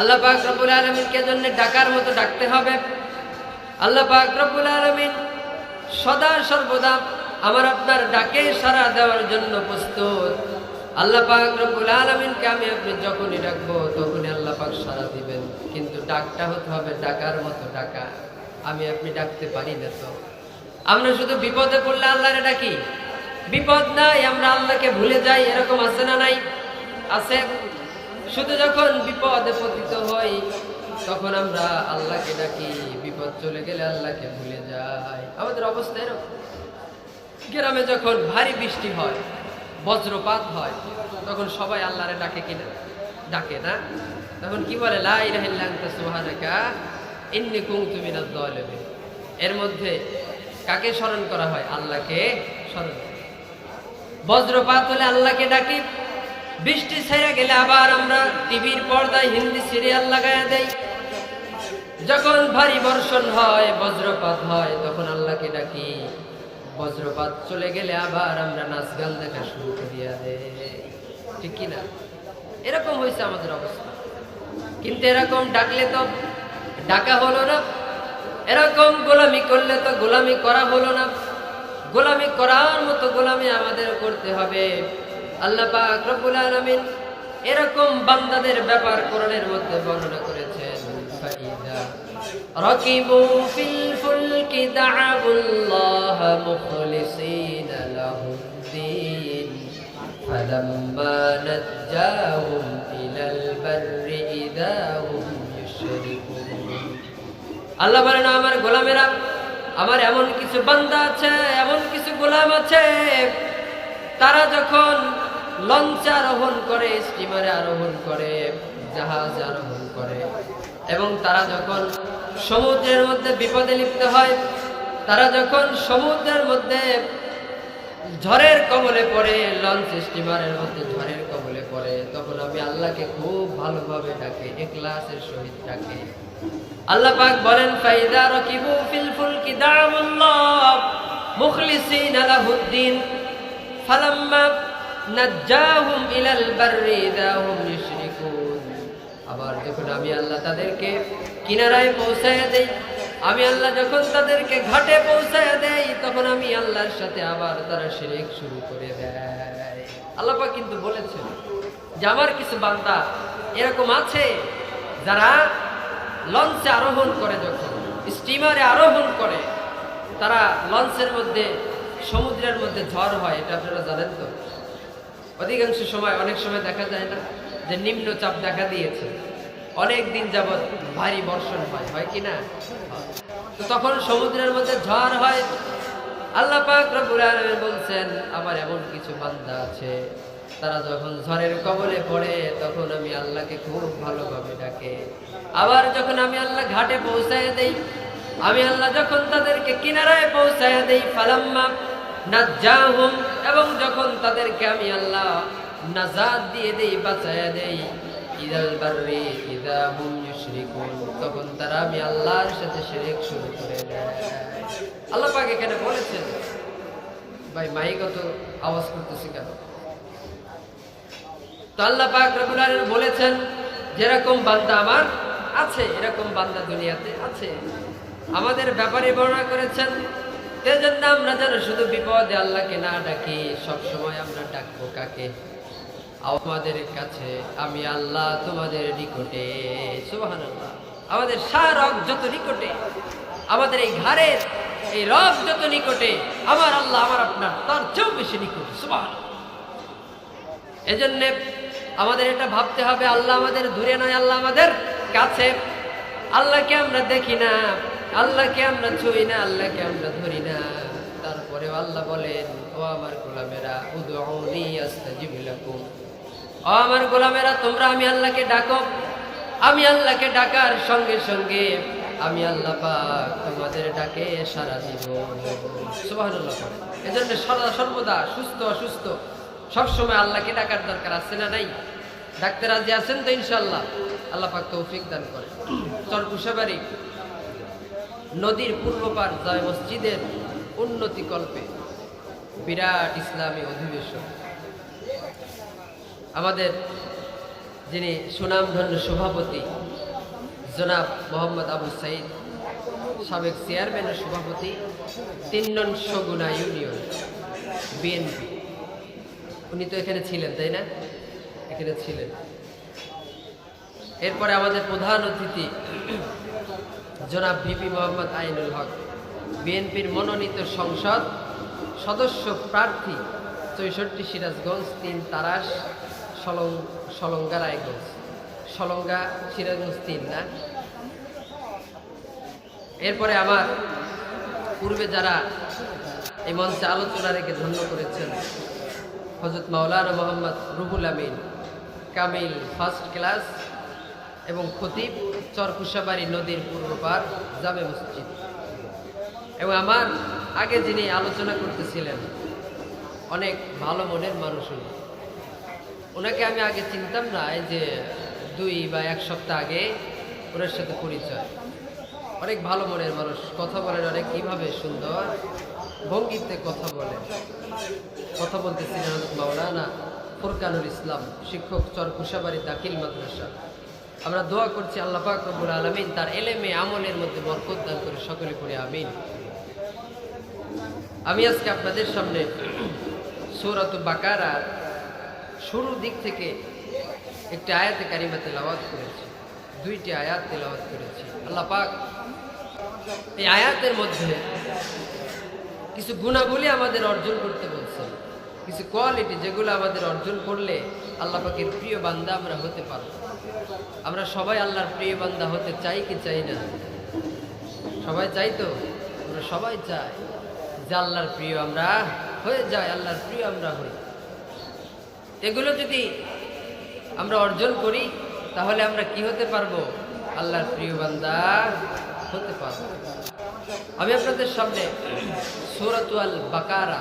আল্লাহ পাক রব্বুল আলমিনকে জন্য ডাকার মতো ডাকতে হবে? আল্লাহ পাক রব্বুল আলমিন সদা সর্বদা আমার আপনার ডাকে সাড়া দেওয়ার জন্য প্রস্তুত। আল্লাহ পাক রব্বুল আলমিনকে আমি আপনি যখনই ডাকবো তখনই আল্লাহ পাক সাড়া দিবেন। কিন্তু ডাকটা হতে হবে ডাকার মতো ডাকা। আমি আপনি ডাকতে পারি না তো। আমরা শুধু বিপদে পড়লে আল্লাহরে ডাকি। বিপদ নাই, আমরা আল্লাহকে ভুলে যাই, এরকম আছে না নাই? আছে? শুধু যখন বিপদে পতিত হই, তখন আমরা আল্লাহকে ডাকি, বিপদ চলে গেলে আল্লাহকে ভুলে যাই। আমাদের অবস্থা এরকম। গ্রামে যখন ভারী বৃষ্টি হয়, বজ্রপাত হয়, তখন সবাই আল্লাহরে ডাকে কিনা? ডাকে না? তখন কি বলে? এর মধ্যে কাকে স্মরণ করা হয়? আল্লাহকে স্মরণ বজ্রপাত হলে আল্লাহকে ডাকি বৃষ্টি ছেড়ে গেলে আবার আমরা টিভির পর্দায় হিন্দি সিরিয়াল লাগায় দেই। যখন ভারী বর্ষণ হয়, বজ্রপাত হয়, তখন আল্লাহকে ডাকি, বজ্রপাত চলে গেলে আবার আমরা নাচ গান দেখা শুরু করিয়া দেই। ঠিক কি না এরকম হয়েছে আমাদের অবস্থা। কিন্তু এরকম ডাকলে তো ডাকা হলো না। এরকম গোলামি করলে তো গোলামি করা হলো না। গোলামি করার মতো গোলামি আমাদের করতে হবে। আল্লাহ পাক রব্বুল আলামিন এরকম বান্দাদের ব্যাপার কোরআনের মধ্যে বর্ণনা করেছেন। রাকিবু ফিল ফুলকি দা'াবুল্লাহ মুখলিসিনা লাহুদ্দিন ফালাম্মা নাজ্জাহুম ইলাল বাররি ইদা হুম ইউশরিকুন আল্লাহ আমার গোলামেরা, আমার এমন কিছু বান্দা আছে, এমন কিছু গোলাম আছে, তারা যখন লঞ্চে আরোহণ করে, স্টিমারে আরোহণ করে, জাহাজ আরোহণ করে। এবং তারা যখন সমুদ্রের মধ্যে বিপদে লিপ্ত হয়, তারা যখন সমুদ্রের মধ্যে ঝড়ের কবলে পড়ে, লঞ্চ স্টিমারের মধ্যে ঝড়ের কবলে পড়ে, তখন আমি আল্লাহকে খুব ভালোভাবে ডাকে এক্লাসের সহিত ডাকে। আল্লাহ পাক বলেন, ফাইদা রাকিবু ফিল ফুলকি দা'াবুল্লাহ মুখলিসিন লাহুদ্দিন, ফালাম্মা নাজ্জাহুম ইলাল বাররি ইদাহুম ইউশরিকুন আবার যখন আমি আল্লাহ তাদেরকে কিনারায় পৌঁছায় দেই, আমি আল্লাহ যখন তাদেরকে ঘাটে পৌঁছায় দেই, তখন আমি আল্লাহর সাথে আবার তারা শিরিক শুরু করে দেয়। আল্লাহ কিন্তু বলেছেন যে, আমার কিছু বান্দা এরকম আছে যারা লঞ্চে আরোহণ করে যখন, স্টিমারে আরোহণ করে, তারা লঞ্চের মধ্যে, সমুদ্রের মধ্যে ঝড় হয়। এটা আপনারা জানেন তো? অধিকাংশ সময় অনেক সময় দেখা যায় না যে নিম্নচাপ দেখা দিয়েছে। অনেক দিন যাবৎ ভারী বর্ষণ হয় হয় কি না? তখন সমুদ্রের মধ্যে ঝড় হয়। আল্লাহ বলছেন, আমার এমন কিছু বান্দা আছে, তারা যখন ঝড়ের কবলে পড়ে, তখন আমি আল্লাহকে খুব ভালোভাবে ডাকে। আবার যখন আমি আল্লাহ ঘাটে পৌঁছায় দেই, আমি আল্লাহ যখন তাদেরকে কিনারায় পৌঁছায় দেই, ফালাম্মা এবং যখন তাদেরকে আমি আল্লাহ নাজাদ দিয়ে দেই বাঁচায়া দেই তখন তারা আমি আল্লাহর সাথে শুরু করে আল্লাহ এখানে বলেছেন, ভাই আওয়াজ করতেছি কেন? তো আল্লাহ বলেছেন, যেরকম বান্দা আমার আছে, এরকম বান্দা দুনিয়াতে আছে। আমাদের ব্যাপারে বর্ণনা করেছেন এজন্য আমরা যেন শুধু বিপদে আল্লাহকে না ডাকি সব সময় আমরা ডাকবো কাকে? আমাদের কাছে আমি আল্লাহ তোমাদের নিকটে, সুবহানাল্লাহ। আমাদের সার রক যত নিকটে, আমাদের এই ঘরের এই রক যত নিকটে, আমার আল্লাহ আমার আপনার তার চেয়েও বেশি নিকটে, সুবহানাল্লাহ। এজন্য আমাদের এটা ভাবতে হবে, আল্লাহ আমাদের দূরে নয়, আল্লাহ আমাদের কাছে। আল্লাহকে আমরা দেখি না। আল্লাহকে আমরা ছুঁই না, আল্লাহকে আমরা ধরি না। তারপরেও আল্লাহ বলেন, ও আমার গোলামেরা ও আমার গোলামেরা, তোমরা আমি আল্লাহকে ডাকো। আমি আল্লাহকে ডাকার সঙ্গে সঙ্গে আমি আল্লাহ পাক তোমাদের ডাকে সারা দিব। সুবহানাল্লাহ এজন্য সদা সর্বদা সুস্থ, অসুস্থ, সবসময় আল্লাহকে ডাকার দরকার আছে না নাই? ডাক্তার রাজি আছেন তো ইনশাল্লাহ আল্লাহ পাক তৌফিক দান করে চরকুশাবাড়ি নদীর পূর্ব পার জয় মসজিদের উন্নতি কল্পে বিরাট ইসলামী অধিবেশন। আমাদের যিনি সুনামধন্য সভাপতি জনাব মোহাম্মদ আবু সাইদ, সাবেক চেয়ারম্যানের সভাপতি, তিন নং সগুনা ইউনিয়ন, বিএনপি। উনি তো এখানে ছিলেন, তাই না? এখানে ছিলেন। এরপরে আমাদের প্রধান অতিথি জনাব ভিপি মোহাম্মদ আইনুল হক, বিএনপির মনোনীত সংসদ সদস্য প্রার্থী চৌষট্টি সিরাজগঞ্জ, তিন তারাস সলং, সলঙ্গা রায়গঞ্জ। সলঙ্গা, সিরাজগঞ্জ তিন না? এরপরে আমার পূর্বে যারা এই মঞ্চে আলোচনা রেখে ধন্য করেছেন হজরত মাওলানা মোহাম্মদ রুহুল আমিন, কামিল ফার্স্ট ক্লাস এবং খতিব চরকুশাবাড়ি নদীর পূর্ব পার জামে মসজিদ। এবং আমার আগে যিনি আলোচনা করতেছিলেন, অনেক ভালো মনের মানুষ ওনাকে আমি আগে চিনতাম না, এই যে দুই বা এক সপ্তাহ আগে ওনার সাথে পরিচয়। অনেক ভালো মনের মানুষ, কথা বলেন অনেক, কীভাবে সুন্দর, ভঙ্গিতে কথা বলেন। কথা বলতেছিলেন মাওলানা ফুরকানুল ইসলাম, শিক্ষক চরকুশাবাড়ি দাখিল মাদ্রাসা। আমরা দোয়া করছি আল্লাহ পাক রব্বুল আলামিন তার এলেমে, আমলের মধ্যে বরকত দান করে সকলে করে আমিন। আমি আজকে আপনাদের সামনে সূরাত বাকারার শুরু দিক থেকে একটি আয়াতে কারিমা তেলাওয়াত করেছি। দুইটি আয়াত তেলাওয়াত করেছি। আল্লাহ পাক এই আয়াতের মধ্যে কিছু গুণাবলী আমাদের অর্জন করতে বলছেন। কিছু কোয়ালিটি যেগুলো আমাদের অর্জন করলে আল্লাহ পাখির প্রিয় বান্দা আমরা হতে পারব। আমরা সবাই আল্লাহর প্রিয় বান্দা হতে চাই কি চাই না? সবাই চাই তো? আমরা সবাই চাই যে আল্লাহর প্রিয় আমরা হয়ে যাই, আল্লাহর প্রিয় আমরা হই। এগুলো যদি আমরা অর্জন করি, তাহলে আমরা কি হতে পারব? আল্লাহর প্রিয় বান্দা হতে পারব। আমি আপনাদের সামনে সুরাতুয়াল বাকারা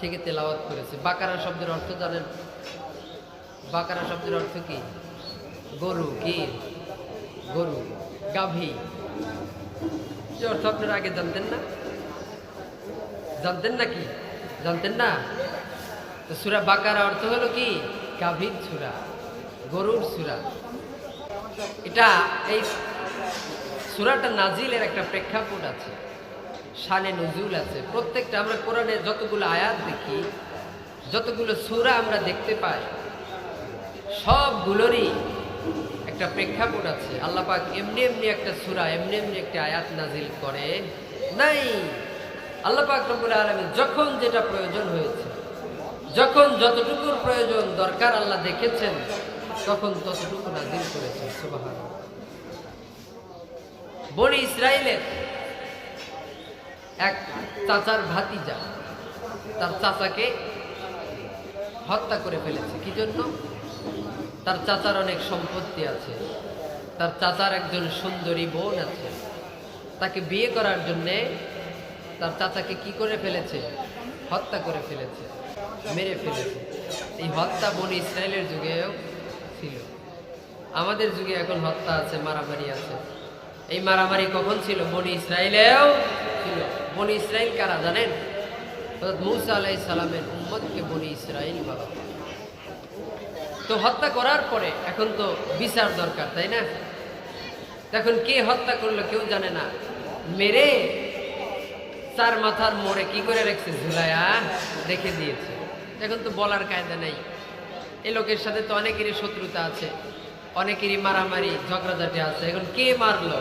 থেকে তেলাওয়াত করেছে। বাকারা শব্দের অর্থ জানেন বাকারা শব্দের অর্থ কি? গরু কি গরু, গাভী। অর্থ আপনারা আগে জানতেন না? জানতেন না কি? জানতেন না? তো সুরা বাকারা অর্থ হলো কি? গাভীর সুরা, গরুর সুরা। এটা এই সুরাটা নাজিলের একটা প্রেক্ষাপট আছে। শানে নজুল আছে। প্রত্যেকটা আমরা কোরআনে যতগুলো আয়াত দেখি, যতগুলো সুরা আমরা দেখতে পাই, সবগুলোরই একটা প্রেক্ষাপট আছে। আল্লাহ পাক এমনি এমনি একটা সুরা, এমনি এমনি একটা আয়াত নাজিল করে নাই। আল্লাহ পাক রব্বুল আলামিন যখন যেটা প্রয়োজন হয়েছে, যখন যতটুকুর প্রয়োজন দরকার আল্লাহ দেখেছেন, তখন ততটুকু নাজিল করেছেন সুবহান বনি ইসরায়েলের এক চাচার ভাতিজা, তার চাচাকে হত্যা করে ফেলেছে। কি জন্য? তার চাচার অনেক সম্পত্তি আছে। তার চাচার একজন সুন্দরী বোন আছে। তাকে বিয়ে করার জন্যে তার চাচাকে কি করে ফেলেছে? হত্যা করে ফেলেছে। মেরে ফেলেছে। এই হত্যা বনি ইসরায়েলের যুগেও ছিল। আমাদের যুগে এখন হত্যা আছে, মারামারি আছে। এই মারামারি কখন ছিল? বনি ইসরায়েলেও ছিল। বনি ইসরায়েল কারা জানেন? মুসা আলাই সালামের উম্মতকে বনি ইসরায়েল বলা তো হত্যা করার পরে এখন তো বিচার দরকার, তাই না? এখন কে হত্যা করল কেউ জানে না। মেরে চার মাথার মোড়ে কি করে রেখেছে? ঝুলাইয়া রেখে দিয়েছে। এখন তো বলার কায়দা নেই। এই লোকের সাথে তো অনেকেরই শত্রুতা আছে, অনেকেরই মারামারি, ঝগড়াঝাটি আছে। এখন কে মারলো?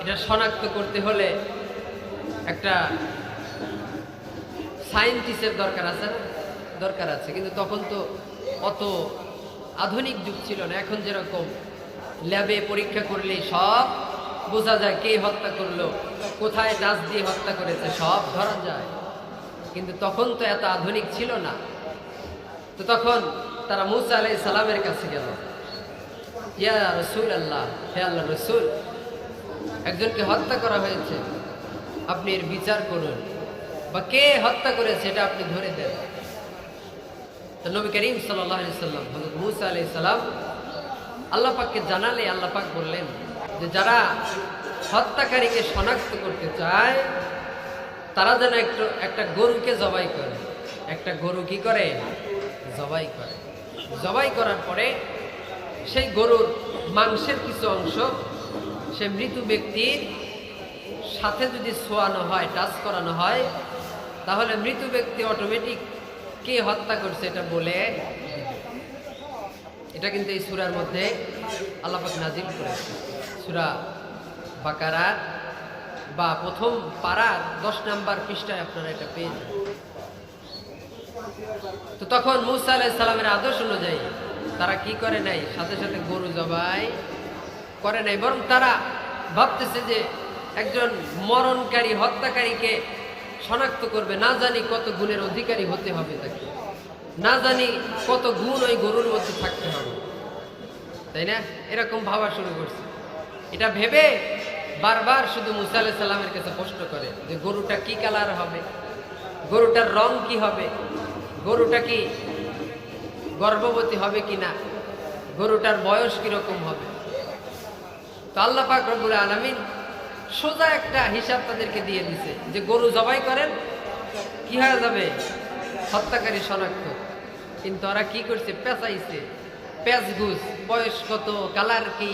এটা শনাক্ত করতে হলে একটা সায়েন্টিস্টের দরকার আছে দরকার আছে। কিন্তু তখন তো অত আধুনিক যুগ ছিল না। এখন যেরকম ল্যাবে পরীক্ষা করলেই সব বোঝা যায় কে হত্যা করল, কোথায় ডাস দিয়ে হত্যা করেছে, সব ধরা যায়। কিন্তু তখন তো এত আধুনিক ছিল না। তো তখন তারা মুসা আলাই সালামের কাছে গেল। ইয়া রসুল আল্লাহ হে আল্লাহ রসুল, একজনকে হত্যা করা হয়েছে। আপনি এর বিচার করুন। বা কে হত্যা করেছে এটা আপনি ধরে দেন। তো নবী করিম সাল্লাহ সাল্লাম হজরত মুসা আলাই সালাম, আল্লাহ জানালে, আল্লাহ বললেন যে যারা হত্যাকারীকে শনাক্ত করতে চায়, তারা যেন একটু, একটা গরুকে জবাই করে। একটা গরু কি করে? জবাই করে। জবাই করার পরে সেই গরুর মাংসের কিছু অংশ, সে মৃত ব্যক্তির সাথে যদি ছোয়ানো হয়, টাচ করানো হয়, তাহলে মৃত ব্যক্তি অটোমেটিক কে হত্যা করছে এটা বলে, এটা কিন্তু এই সুরার মধ্যে আল্লাপাক নাজিল করেছে। সুরা বাকারার বা প্রথম পাড়ার দশ নাম্বার পৃষ্ঠায় আপনারা এটা পেয়ে তো তখন মুসা আলাহ সালামের আদর্শ অনুযায়ী তারা কি করে নাই? সাথে সাথে গরু জবাই করে নাই। বরং তারা ভাবতেছে যে একজন মরণকারী হত্যাকারীকে শনাক্ত করবে। না জানি কত গুণের অধিকারী হতে হবে তাকে। না জানি কত গুণ ওই গরুর মধ্যে থাকতে হবে। তাই না? এরকম ভাবা শুরু করছে। এটা ভেবে বারবার শুধু মুসা আলাহ সাল্লামের কাছে প্রশ্ন করে যে, গরুটা কি কালার হবে? গরুটার রং কি হবে? গরুটা কি গর্ভবতী হবে কি না? গরুটার বয়স কীরকম হবে? তো আল্লাহ পাক রব্বুল আলমিন সোজা একটা হিসাব তাদেরকে দিয়ে দিছে যে গরু জবাই করেন, কি হয়ে যাবে? হত্যাকারী শনাক্ত। কিন্তু ওরা কি করছে? পেঁচাইছে। পেঁচ ঘুষ। বয়স কত? কালার কি?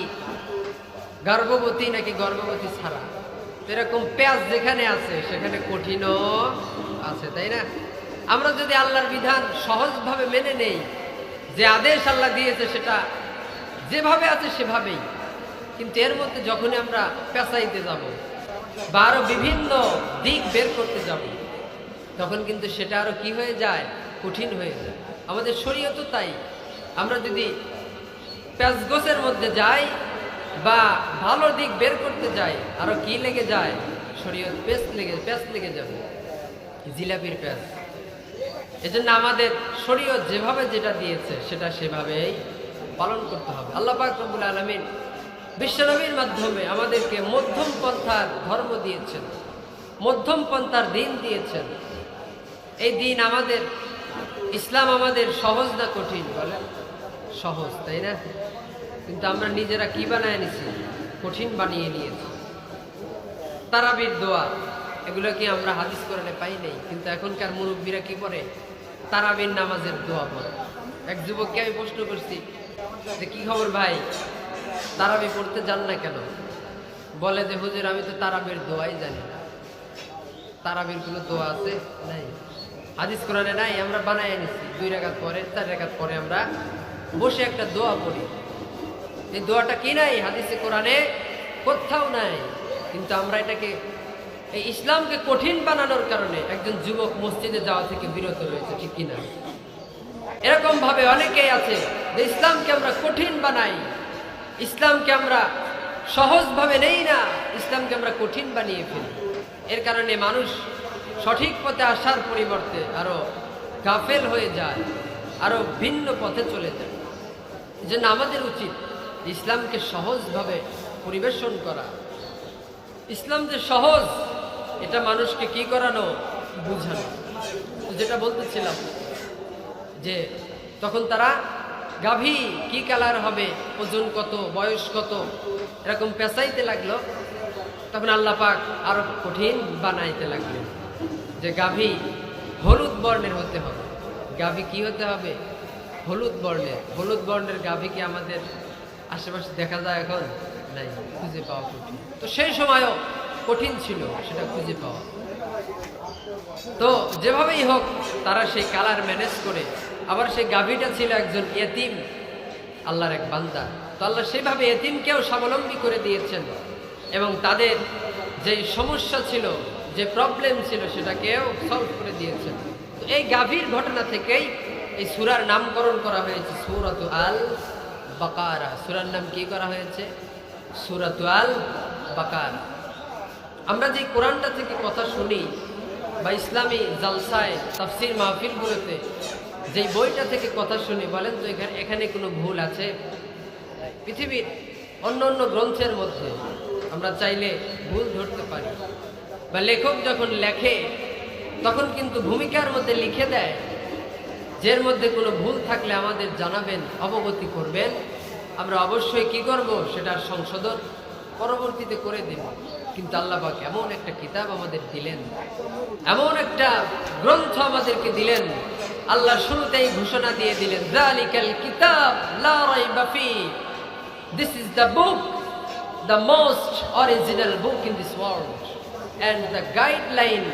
গর্ভবতী নাকি গর্ভবতী ছাড়া? এরকম পেঁয়াজ যেখানে আছে, সেখানে কঠিনও আছে, তাই না? আমরা যদি আল্লাহর বিধান সহজভাবে মেনে নেই, যে আদেশ আল্লাহ দিয়েছে সেটা যেভাবে আছে সেভাবেই। কিন্তু এর মধ্যে যখনই আমরা পেঁচাইতে যাব বা আরও বিভিন্ন দিক বের করতে যাব, তখন কিন্তু সেটা আরও কি হয়ে যায়? কঠিন হয়ে যায়। আমাদের শরীয়ত তাই। আমরা যদি প্যাঁচগোছের মধ্যে যাই বা ভালো দিক বের করতে যাই, আরও কি লেগে যায়? শরীয়ত পেস্ট লেগে প্যাঁচ লেগে যাবে। জিলাপির প্যাঁচ এজন্য আমাদের শরীয়ত যেভাবে যেটা দিয়েছে, সেটা সেভাবেই পালন করতে হবে। আল্লাহ পাক রব্বুল আলমিন বিশ্বনবীর মাধ্যমে আমাদেরকে মধ্যম পন্থার ধর্ম দিয়েছেন, মধ্যম পন্থার দিন দিয়েছেন। এই দিন আমাদের, ইসলাম আমাদের সহজ না কঠিন বলেন? সহজ, তাই না? কিন্তু আমরা নিজেরা কি বানায় নিছি কঠিন বানিয়ে নিয়েছি। তারাবির দোয়া, এগুলো কি আমরা হাদিস কোরআনে পাই নাই? কিন্তু এখনকার মুরব্বীরা কি করে? তারাবির নামাজের দোয়া পড়ে এক যুবককে আমি প্রশ্ন করছি, যে কি খবর ভাই? তারাবি পড়তে যান না কেন? বলে যে, হুজুর, আমি তো তারাবির দোয়াই জানি না। তারাবির কোনো দোয়া আছে? নাই। হাদিস কোরআনে নাই, আমরা বানাই নিছি দুই রেখাত পরে, চার রেখাত পরে আমরা বসে একটা দোয়া পড়ি। এই দোয়াটা কি নাই? হাদিসে, কোরআনে কোথাও নাই। কিন্তু আমরা এটাকে, এই ইসলামকে কঠিন বানানোর কারণে একজন যুবক মসজিদে যাওয়া থেকে বিরত রয়েছে, ঠিক কিনা? এরকম ভাবে অনেকেই আছে যে, ইসলামকে আমরা কঠিন বানাই। ইসলামকে আমরা সহজভাবে নেই না, ইসলামকে আমরা কঠিন বানিয়ে ফেলি। এর কারণে মানুষ সঠিক পথে আসার পরিবর্তে আরও গাফেল হয়ে যায়, আরও ভিন্ন পথে চলে যায়। জন্য আমাদের উচিত ইসলামকে সহজভাবে পরিবেশন করা। ইসলাম যে সহজ, এটা মানুষকে কি করানো বুঝানো। যেটা বলতেছিলাম যে তখন তারা গাভী, কি কালার হবে? ওজন কত? বয়স কত? এরকম পেঁচাইতে লাগল। তখন আল্লাহ পাক আরও কঠিন বানাইতে লাগলেন যে গাভী হলুদ বর্ণের হতে হবে। গাভী কি হতে হবে? হলুদ বর্ণের। হলুদ বর্ণের গাভী কি আমাদের আশেপাশে দেখা যায় এখন? নাই, খুঁজে পাওয়া কঠিন। তো সেই সময়ও কঠিন ছিল, সেটা খুঁজে পাওয়া। তো যেভাবেই হোক, তারা সেই কালার ম্যানেজ করে আবার সেই গাভীটা ছিল একজন এতিম, আল্লাহর এক বান্দা। তো আল্লাহ সেভাবে এতিমকেও স্বাবলম্বী করে দিয়েছেন এবং তাদের যে সমস্যা ছিল, যে প্রবলেম ছিল সেটাকেও সলভ করে দিয়েছেন। তো এই গাভীর ঘটনা থেকেই এই সুরার নামকরণ করা হয়েছে সুরাত আল বাকারা সুরার নাম কি করা হয়েছে? সুরাত আল বাকারা আমরা যে কোরআনটা থেকে কথা শুনি, বা ইসলামী জালসায় তাফসির মাহফিলগুলোতে যেই বইটা থেকে কথা শুনি, বলেন তো এখানে এখানে কোনো ভুল আছে? পৃথিবীর অন্য অন্য গ্রন্থের মধ্যে আমরা চাইলে ভুল ধরতে পারি। বা লেখক যখন লেখে, তখন কিন্তু ভূমিকার মধ্যে লিখে দেয়। যের মধ্যে কোনো ভুল থাকলে আমাদের জানাবেন, অবগতি করবেন। আমরা অবশ্যই কি করব সেটার সংশোধন পরবর্তীতে করে দেব। কিন্তু আল্লাহবাক এমন একটা কিতাব আমাদের দিলেন। এমন একটা গ্রন্থ আমাদেরকে দিলেন আল্লাহ শুরুতেই ঘোষণা দিয়ে দিলেন জালিকাল কিতাব, লা রাইবা ফি। This is the book the most original book in this world. And the guideline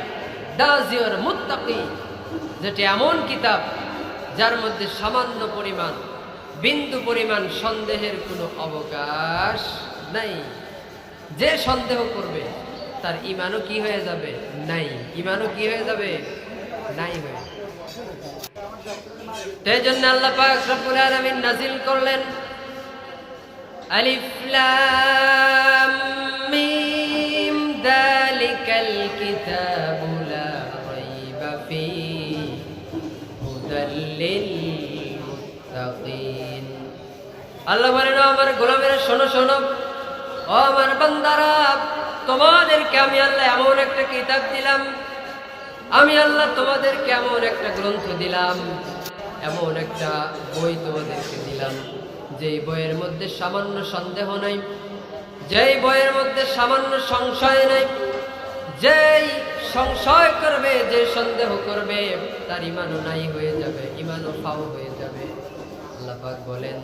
does your muttaqi, যেটি এমন কিতাব, যার মধ্যে সামান্য পরিমাণ, বিন্দু পরিমাণ সন্দেহের কোনো অবকাশ নাই। যে সন্দেহ করবে, তার ইমানও কি হয়ে যাবে? নাই। ইমানও কি হয়ে যাবে? নাই হয়ে এই জন্য আল্লাহ পাক রব্বুল নাজিল করলেন আল্লাহ বলেন আমার গোলামেরা, শোনো শোনো। ও আমার বান্দারা, তোমাদেরকে আমি আল্লাহ এমন একটা কিতাব দিলাম আমি আল্লাহ তোমাদের কেমন একটা গ্রন্থ দিলাম, এমন একটা বই তোমাদেরকে দিলাম, যেই বইয়ের মধ্যে সামান্য সন্দেহ নাই, যেই বইয়ের মধ্যে সামান্য সংশয় নাই, যেই সংশয় করবে, যে সন্দেহ করবে, তার ইমানও নাই হয়ে যাবে, ইমানও পাও হয়ে যাবে। আল্লাহ বলেন,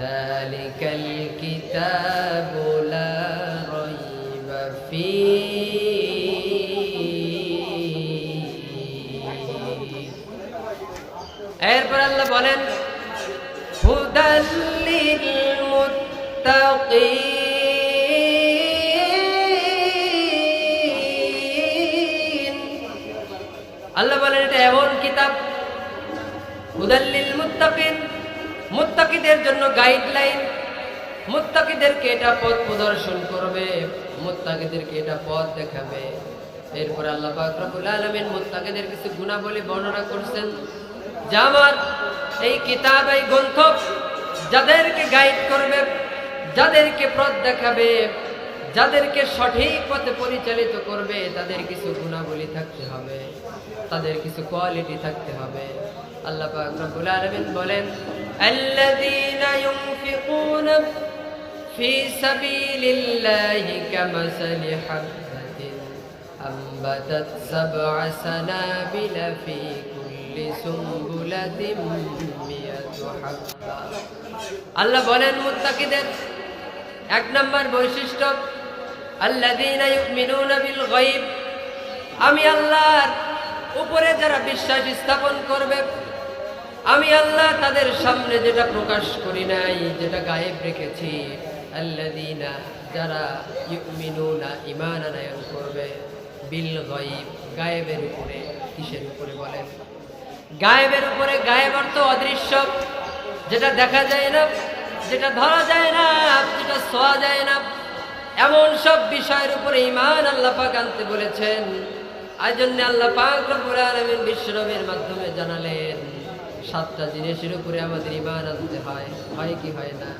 দালিকাল কিতাবু বলেন আল্লাহ বলেন, এটা এমন কিতাব হুদাল্লিল মুত্তাকিন মুত্তাকিদের জন্য গাইডলাইন, মুত্তাকিদেরকে এটা পথ প্রদর্শন করবে, মুত্তাকিদেরকে এটা পথ দেখাবে। এরপর আল্লাহ পাক রব্বুল আলামিন মুত্তাকিদের কিছু গুণাবলী বর্ণনা করছেন। যা আমার এই কিতাব, এই গ্রন্থ যাদেরকে গাইড করবে, যাদেরকে পথ দেখাবে, যাদেরকে সঠিক পথে পরিচালিত করবে, তাদের কিছু গুণাবলী থাকতে হবে, তাদের কিছু কোয়ালিটি থাকতে হবে। আল্লাহ পাক রব্বুল বলেন, আল্লাযীনা ইউনফিকুনা ফি সাবিলিল্লাহি আল্লাহ বলেন, মুত্তাকিদের এক নম্বর বৈশিষ্ট্য বিল আমি আল্লাহর উপরে যারা বিশ্বাস স্থাপন করবে, আমি আল্লাহ তাদের সামনে যেটা প্রকাশ করি নাই, যেটা গায়েব রেখেছি, আল্লাযীনা যারা ইউমিনুনা ইমান আনয়ন করবে, বিল গায়ব, গায়েবের উপরে, কিসের উপরে বলেন? গায়েবের উপরে গায়েব অর্থ অদৃশ্য। যেটা দেখা যায় না, যেটা ধরা যায় না, যেটা ছোঁয়া যায় না, এমন সব বিষয়ের উপরে ইমান আল্লাহ পাক আনতে বলেছেন। আর জন্য আল্লাহ পাক রব্বুল বিশ্বনবীর মাধ্যমে জানালেন, সাতটা জিনিসের উপরে আমাদের ইমান আনতে হয় হয় কি হয় না?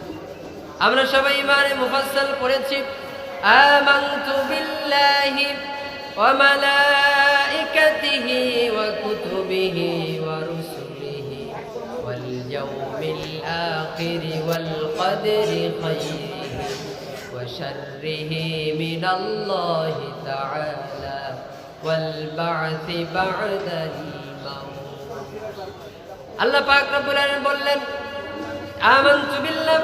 আমরা সবাই ইমানে মুফাসসাল পড়েছি আমানতু বিল্লাহি ওয়াল ইয়াউমিল আখির ওয়াল কদরি খাইরিহি ওয়া শাররিহি মিনাল্লাহি তাআলা ওয়াল বা'থি বা'দাল মাউত আল্লাহ পাক রব্বুল আলামিন বললেন, আমানতু বিল্লাহ।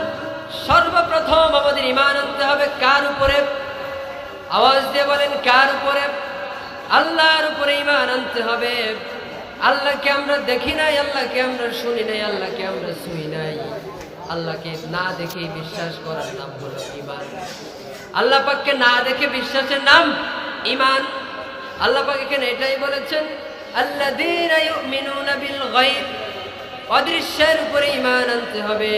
সর্বপ্রথম আমাদের ঈমান আনতে হবে কার উপরে? আওয়াজ দিয়ে বলেন, কার উপরে? আল্লাহর উপরে ইমান আনতে হবে। আল্লাহকে আমরা দেখি নাই, আল্লাহকে আমরা শুনি নাই, আল্লাহকে আমরা শুই নাই। আল্লাহকে না দেখে বিশ্বাস করার নাম হলো ইমান আল্লাহ পাককে না দেখে বিশ্বাসের নাম ইমান আল্লাহ পাক এখানে এটাই বলেছেন গায়ব। অদৃশ্যের উপরে ইমান আনতে হবে।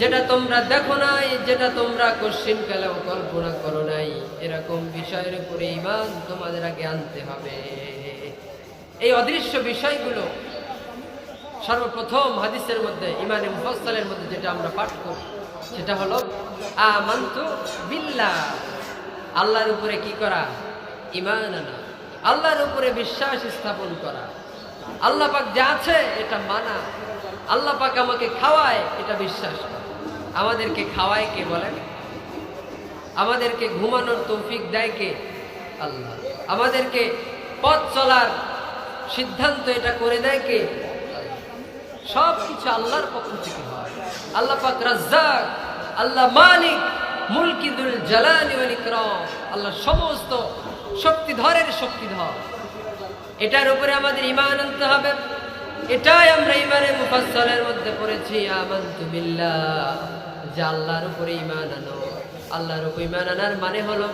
যেটা তোমরা দেখো নাই, যেটা তোমরা কোশ্চিন কালেও কল্পনা করো নাই, এরকম বিষয়ের উপরে ইমান তোমাদের আগে আনতে হবে। এই অদৃশ্য বিষয়গুলো সর্বপ্রথম হাদিসের মধ্যে, ইমানে মুফাসসালের মধ্যে যেটা আমরা পাঠ করি, সেটা হলো, আমান্তু বিল্লা আল্লাহর উপরে কি করা? ইমান আনা। আল্লাহর উপরে বিশ্বাস স্থাপন করা। আল্লাহ পাক যা আছে এটা মানা। আল্লাহ পাক আমাকে খাওয়ায়, এটা বিশ্বাস আমাদেরকে খাওয়ায় কে বলেন? আমাদেরকে ঘুমানোর তৌফিক দেয় কে? আল্লাহ। আমাদেরকে পথ চলার সিদ্ধান্ত এটা করে দেয় কে? সব কিছু আল্লাহর পক্ষ থেকে হয়। আল্লাহ পাক রাজ্জাক, আল্লাহ মালিক, মুলকিদুল জালালি ওয়াল ইকরাম, আল্লাহ সমস্ত শক্তিধরের শক্তিধর। এটার উপরে আমাদের ইমান আনতে হবে। এটাই আমরা ইমানের মুফাসসালের মধ্যে পড়েছি, আমানতু বিল্লাহ। যে আল্লাহর উপরে ইমান আনো। আল্লাহর উপরে ইমান আনার মানে হলো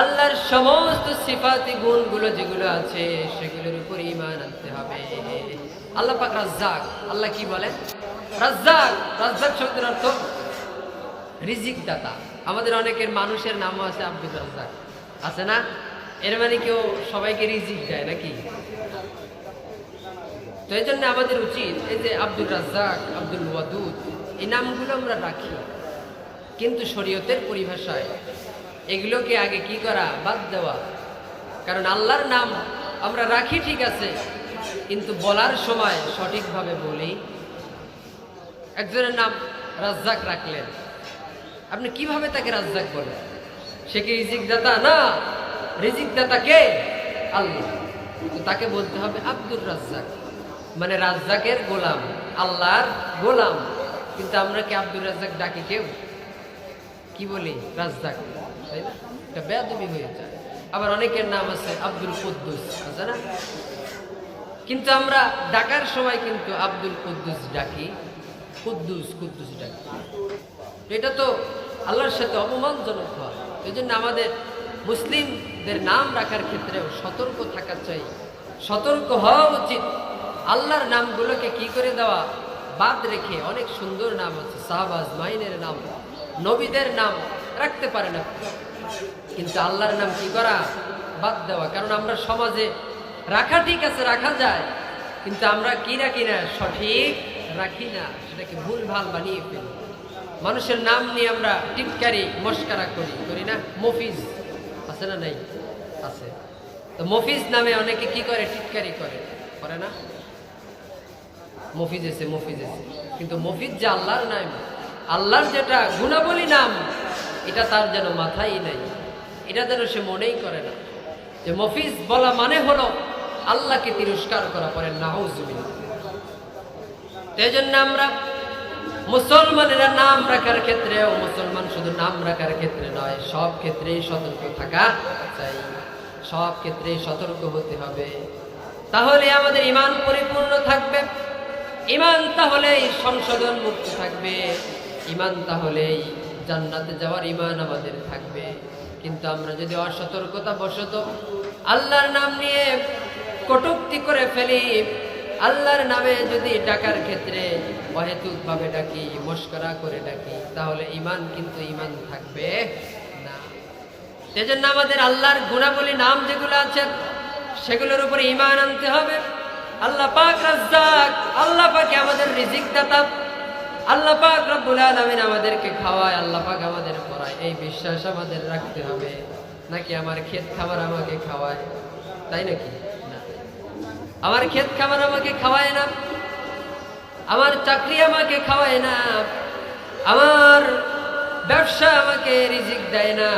আল্লাহর সমস্ত সিফাতি গুণগুলো যেগুলো আছে, সেগুলোর উপরে ইমান আনতে হবে। আল্লাহ পাক রাজ্জাক, আল্লাহ কি বলেন? রাজ্জাক রাজ্জাক শব্দের অর্থ রিজিক দাতা আমাদের অনেকের মানুষের নামও আছে আব্দুল রাজ্জাক। আছে না? এর মানে কেউ সবাইকে রিজিক দেয় নাকি? তো এই জন্য আমাদের উচিত এই যে আব্দুল রাজ্জাক, আব্দুল ওয়াদুদ এই নামগুলো আমরা রাখি। কিন্তু শরীয়তের পরিভাষায় এগুলোকে আগে কি করা, বাদ দেওয়া। কারণ আল্লাহর নাম আমরা রাখি ঠিক আছে, কিন্তু বলার সময় সঠিকভাবে বলি। একজনের নাম রাজ্জাক রাখলেন। আপনি কীভাবে তাকে রাজ্জাক বলেন? সে কি রিজিক দাতা না রিজিক দাতা কে? আল্লাহ। তাকে বলতে হবে আব্দুর রাজ্জাক। মানে রাজ্জাকের গোলাম, আল্লাহর গোলাম। কিন্তু আমরা কি আব্দুর রাজ্জাক ডাকি কেউ? কি বলি? রাজ্জাক। তাই না? এটা বেয়াদবি হয়ে যায়। আবার অনেকের নাম আছে আব্দুল কুদ্দুস, আছে না? কিন্তু আমরা ডাকার সময় কিন্তু আব্দুল কুদ্দুস ডাকি। কুদ্দুস কুদ্দুস ডাকি। এটা তো আল্লাহর সাথে অপমানজনক হয়। এই জন্য আমাদের মুসলিমদের নাম রাখার ক্ষেত্রেও সতর্ক থাকা চাই। সতর্ক হওয়া উচিত। আল্লাহর নামগুলোকে কি করে দেওয়া? বাদ রেখে অনেক সুন্দর নাম আছে শাহবাজ মাইনের নাম, নবীদের নাম রাখতে পারে না। কিন্তু আল্লাহর নাম কি করা? বাদ দেওয়া। কারণ আমরা সমাজে রাখা ঠিক আছে, রাখা যায়, কিন্তু আমরা কি রাখি না সঠিক রাখি না, সেটাকে ভুল ভালো বানিয়ে ফেলি। মানুষের নাম নিয়ে আমরা টিপকারি মস্কারা করি করি না? মফিজ আছে না নাই? আছে। তো মফিজ নামে অনেকে কি করে? টিপকারি করে। করে না? মফিজ এসে মফিজ এসে। কিন্তু মফিজ যে আল্লাহর নাম, আল্লাহর যেটা গুণাবলী নাম, এটা তার যেন মাথায় নাই। এটা যেন সে মনেই করে না। যে মফিজ বলা মানে হলো আল্লাহকে তিরস্কার করা পরে নাহজুবিন এই জন্য আমরা মুসলমানেরা নাম রাখার ক্ষেত্রেও, মুসলমান শুধু নাম রাখার ক্ষেত্রে নয়, সব ক্ষেত্রেই সতর্ক থাকা চাই। সব ক্ষেত্রেই সতর্ক হতে হবে। তাহলে আমাদের ইমান পরিপূর্ণ থাকবে। ইমান তাহলেই সংশোধন মুক্ত থাকবে। ইমান তাহলেই জান্নাতে যাওয়ার ইমান আমাদের থাকবে। কিন্তু আমরা যদি অসতর্কতা বশত আল্লাহর নাম নিয়ে কটুক্তি করে ফেলি, আল্লাহর নামে যদি ডাকার ক্ষেত্রে অহেতুকভাবে ডাকি, মস্করা করে ডাকি, তাহলে ইমান কিন্তু ইমান থাকবে না। সেজন্য আমাদের আল্লাহর গুণাবলী নাম যেগুলো আছে, সেগুলোর উপরে ইমান আনতে হবে। আল্লাহ পাক রাজ্জাক, আল্লাহ পাকে আমাদের রিজিক দাতা আল্লাহ পাক রব্বুল আলামিন আমাদেরকে খাওয়ায়, আল্লাহ পাক আমাদের পড়ায়। এই বিশ্বাস আমাদের রাখতে হবে। নাকি আমার ক্ষেত খাবার আমাকে খাওয়ায়? তাই নাকি? আমার ক্ষেত খাবার আমাকে খাওয়ায় না। আমার চাকরি আমাকে খাওয়ায় না। আমার ব্যবসা আমাকে রিজিক দেয় না।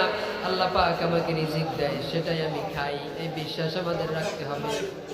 আল্লাহ পাক আমাকে রিজিক দেয়, সেটাই আমি খাই। এই বিশ্বাস আমাদের রাখতে হবে।